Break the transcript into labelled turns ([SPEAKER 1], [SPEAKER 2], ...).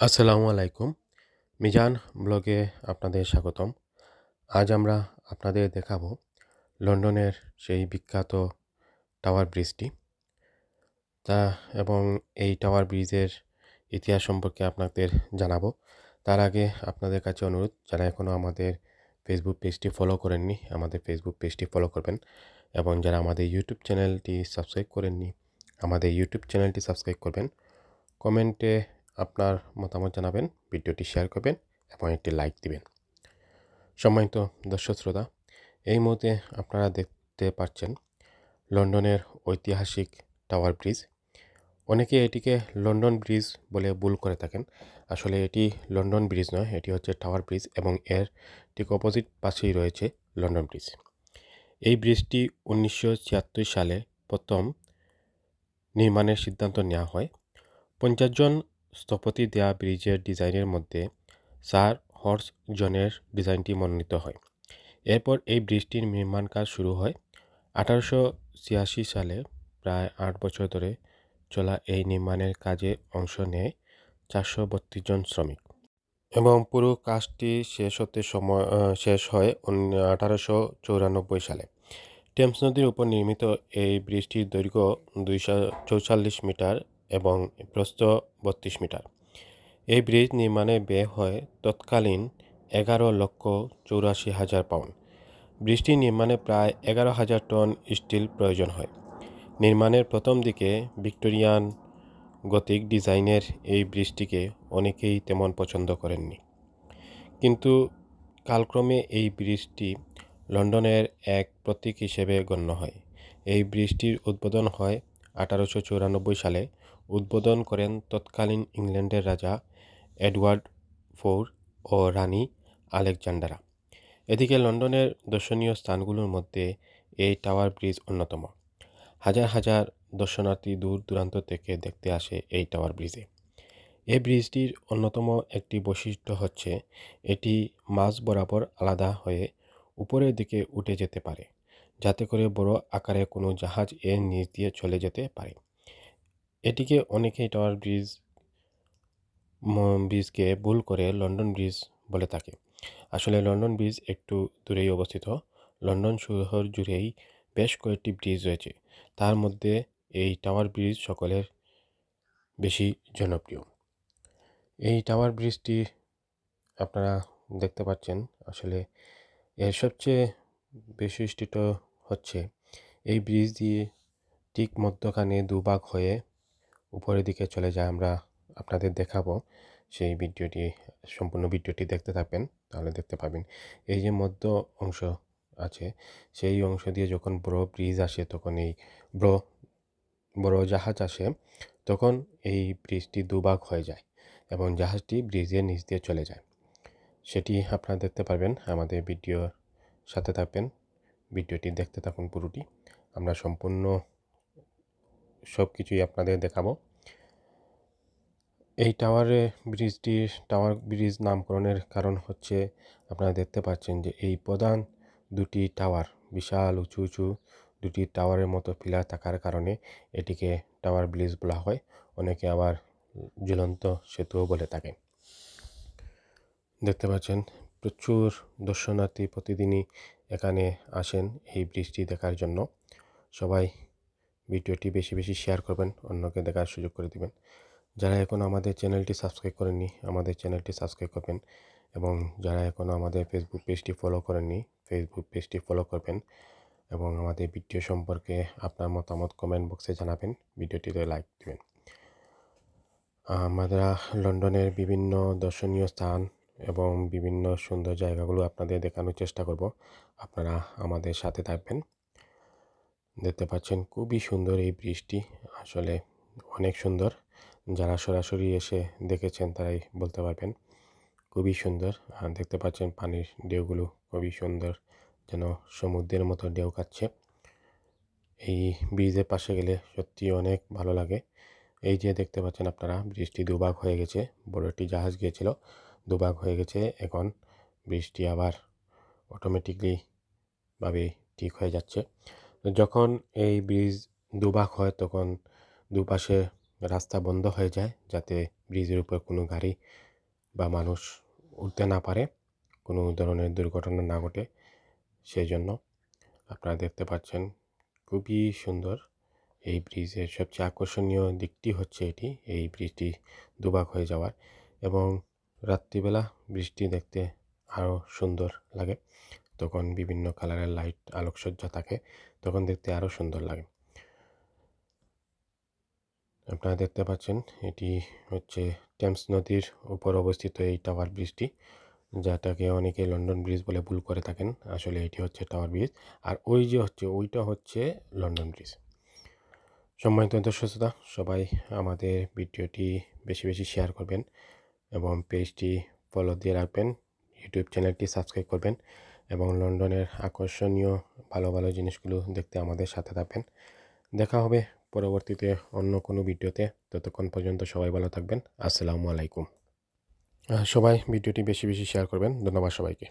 [SPEAKER 1] আসসালামু আলাইকুম। মিজান ব্লগে আপনাদের স্বাগতম। আজ আমরা আপনাদের দেখাবো লন্ডনের সেই বিখ্যাত টাওয়ার ব্রিজটি। তা এবং এই টাওয়ার ব্রিজের ইতিহাস সম্পর্কে আপনাদের জানাব। তার আগে আপনাদের কাছে অনুরোধ, যারা এখনও আমাদের ফেসবুক পেজটি ফলো করেননি, আমাদের ফেসবুক পেজটি ফলো করবেন এবং যারা আমাদের ইউটিউব চ্যানেলটি সাবস্ক্রাইব করেননি, আমাদের ইউটিউব চ্যানেলটি সাবস্ক্রাইব করবেন। কমেন্টে আপনার মতামত জানাবেন, ভিডিওটি শেয়ার করবেন এবং একটি লাইক দিবেন। সম্মানিত দর্শক শ্রোতা, এই মুহূর্তে আপনারা দেখতে পাচ্ছেন লন্ডনের ঐতিহাসিক টাওয়ার ব্রিজ। অনেকে এটিকে লন্ডন ব্রিজ বলে ভুল করে থাকেন। আসলে এটি লন্ডন ব্রিজ নয়, এটি হচ্ছে টাওয়ার ব্রিজ এবং এর ঠিক অপোজিট পাশেই রয়েছে লন্ডন ব্রিজ। এই ব্রিজটি উনিশশো ছিয়াত্তর সালে প্রথম নির্মাণের সিদ্ধান্ত নেওয়া হয়। পঞ্চাশ জন স্থপতি দেয়া ব্রিজের ডিজাইনের মধ্যে স্যার হর্স জনের ডিজাইনটি মনোনীত হয়। এরপর এই ব্রিজটির নির্মাণ কাজ শুরু হয় আঠারোশো ছিয়াশি সালে। প্রায় আট বছর ধরে চলা এই নির্মাণের কাজে অংশ নেয় চারশো বত্রিশ জন শ্রমিক। এবং পুরো কাজটি শেষ হতে সময় শেষ হয় আঠারোশো চৌরানব্বই সালে। টেমস নদীর উপর নির্মিত এই ব্রিজটির দৈর্ঘ্য দুইশো চৌচল্লিশ মিটার এবং প্রস্থ বত্রিশ মিটার। এই ব্রিজ নির্মাণে ব্যয় হয় তৎকালীন এগারো লক্ষ চৌরাশি হাজার পাউন্ড। ব্রিজটি নির্মাণে প্রায় এগারো হাজার টন স্টিল প্রয়োজন হয়। নির্মাণের প্রথম দিকে ভিক্টোরিয়ান গতিক ডিজাইনের এই ব্রিজটিকে অনেকেই তেমন পছন্দ করেননি। কিন্তু কালক্রমে এই ব্রিজটি লন্ডনের এক প্রতীক হিসেবে গণ্য হয়। এই ব্রিজটির উদ্বোধন হয় আঠারোশো চৌরানব্বই সালে উদ্বোধন করেন তৎকালীন ইংল্যান্ডের রাজা এডওয়ার্ড ফোর ও রানী আলেকজান্ডারা। এদিকে লন্ডনের দর্শনীয় স্থানগুলোর মধ্যে এই টাওয়ার ব্রিজ অন্যতম। হাজার হাজার দর্শনার্থী দূর দূরান্ত থেকে দেখতে আসে এই টাওয়ার ব্রিজে। এই ব্রিজটির অন্যতম একটি বৈশিষ্ট্য হচ্ছে এটি মাঝ বরাবর আলাদা হয়ে উপরের দিকে উঠে যেতে পারে, যাতে করে বড় আকারে কোনো জাহাজ এর নিচ দিয়ে চলে যেতে পারে। এটিকে অনেকেই টাওয়ার ব্রিজ ব্রিজকে ভুল করে লন্ডন ব্রিজ বলে থাকে। আসলে লন্ডন ব্রিজ একটু দূরেই অবস্থিত। লন্ডন শহর জুড়েই বেশ কয়েকটি ব্রিজ রয়েছে। তার মধ্যে এই টাওয়ার ব্রিজ সকলের বেশি জনপ্রিয়। এই টাওয়ার ব্রিজটি আপনারা দেখতে পাচ্ছেন। আসলে এর সবচেয়ে বৈশিষ্ট্য হচ্ছে, এই ব্রিজ দিয়ে ঠিক মধ্যখানে দুভাগ হয়ে উপরের দিকে চলে যায় আমরা আপনাদের দেখাবো। সেই ভিডিওটি, সম্পূর্ণ ভিডিওটি দেখতে থাকবেন, তাহলে দেখতে পাবেন। এই যে মধ্য অংশ আছে, সেই অংশ দিয়ে যখন বড় ব্রিজ আসে, তখন এই বড় বড় জাহাজ আসে, তখন এই ব্রিজটি দুভাগ হয়ে যায় এবং জাহাজটি ব্রিজের নিচ দিয়ে চলে যায়। সেটি আপনারা দেখতে পারবেন, আমাদের ভিডিওর সাথে থাকবেন, ভিডিওটি দেখতে থাকুন পুরোটি। আমরা সম্পূর্ণ সব কিছুই আপনাদের দেখাবো। এই টাওয়ারে ব্রিজটির টাওয়ার ব্রিজ নামকরণের কারণ হচ্ছে আপনারা দেখতে পাচ্ছেন যে এই প্রধান দুটি টাওয়ার বিশাল, উঁচু উঁচু দুটি টাওয়ারের মতো পিলার থাকার কারণে এটিকে টাওয়ার ব্রিজ বলা হয়। অনেকে আবার ঝুলন্ত সেতুও বলে থাকেন। দেখতে পাচ্ছেন প্রচুর দর্শনার্থী প্রতিদিনই এখানে আসেন এই ব্রিজটি দেখার জন্য। সবাই ভিডিওটি বেশি বেশি শেয়ার করবেন, অন্যকে দেখার সুযোগ করে দিবেন। যারা এখনও আমাদের চ্যানেলটি সাবস্ক্রাইব করেননি, আমাদের চ্যানেলটি সাবস্ক্রাইব করবেন এবং যারা এখনও আমাদের ফেসবুক পেজটি ফলো করেননি ফেসবুক পেজটি ফলো করবেন এবং আমাদের ভিডিও সম্পর্কে আপনার মতামত কমেন্ট বক্সে জানাবেন, ভিডিওটিতে লাইক দেবেন। আমরা লন্ডনের বিভিন্ন দর্শনীয় স্থান এবং বিভিন্ন সুন্দর জায়গাগুলো আপনাদের দেখানোর চেষ্টা করব। আপনারা আমাদের সাথে থাকবেন। দেখতে পাচ্ছেন খুবই সুন্দর এই ব্রিজটি। আসলে অনেক সুন্দর। যারা সরাসরি এসে দেখেছেন তারাই বলতে পারবেন, খুবই সুন্দর। আর দেখতে পাচ্ছেন পানির ঢেউগুলো খুবই সুন্দর, যেন সমুদ্রের মতো ঢেউ খাচ্ছে এই ব্রিজের পাশে গেলে সত্যি অনেক ভালো লাগে। এই যে দেখতে পাচ্ছেন আপনারা, ব্রিজটি দুভাগ হয়ে গেছে। বড় একটি জাহাজ গিয়েছিল, দুভাগ হয়ে গেছে। এখন ব্রিজটি আবার অটোমেটিকলি ভাবে ঠিক হয়ে যাচ্ছে। যখন এই ব্রিজ দুভাগ হয়, তখন দুপাশে রাস্তা বন্ধ হয়ে যায় যাতে ব্রিজের উপর কোনো গাড়ি বা মানুষ উঠতে না পারে, কোনো ধরনের দুর্ঘটনা না ঘটে। সেই জন্য আপনারা দেখতে পাচ্ছেন খুবই সুন্দর এই ব্রিজের সবচেয়ে আকর্ষণীয় দিকটি হচ্ছে এটি, এই ব্রিজটি দুভাগ হয়ে যাওয়ার এবং রাত্রিবেলা ব্রিজটি দেখতে আরও সুন্দর লাগে। তখন বিভিন্ন কালারের লাইট আলোকসজ্জা থাকে, তখন দেখতে আরও সুন্দর লাগে। আপনারা দেখতে পাচ্ছেন, এটি হচ্ছে টেমস নদীর উপর অবস্থিত এই টাওয়ার ব্রিজটি যেটাকে অনেকে লন্ডন ব্রিজ বলে ভুল করে থাকেন। আসলে এটি হচ্ছে টাওয়ার ব্রিজ আর ওই যে হচ্ছে, ওইটা হচ্ছে লন্ডন ব্রিজ সম্মানিত দর্শকতা সবাই আমাদের ভিডিওটি বেশি বেশি শেয়ার করবেন এবং পেজটি ফলো দিয়ে রাখবেন ইউটিউব চ্যানেলটি সাবস্ক্রাইব করবেন। এবং লন্ডনের আকর্ষণীয় ভালো ভালো জিনিসগুলো দেখতে আমাদের সাথে থাকবেন। দেখা হবে পরবর্তীতে অন্য কোনো ভিডিওতে। ততক্ষণ পর্যন্ত সবাই ভালো থাকবেন। আসসালামু আলাইকুম। সবাই ভিডিওটি বেশি বেশি শেয়ার করবেন। ধন্যবাদ সবাইকে।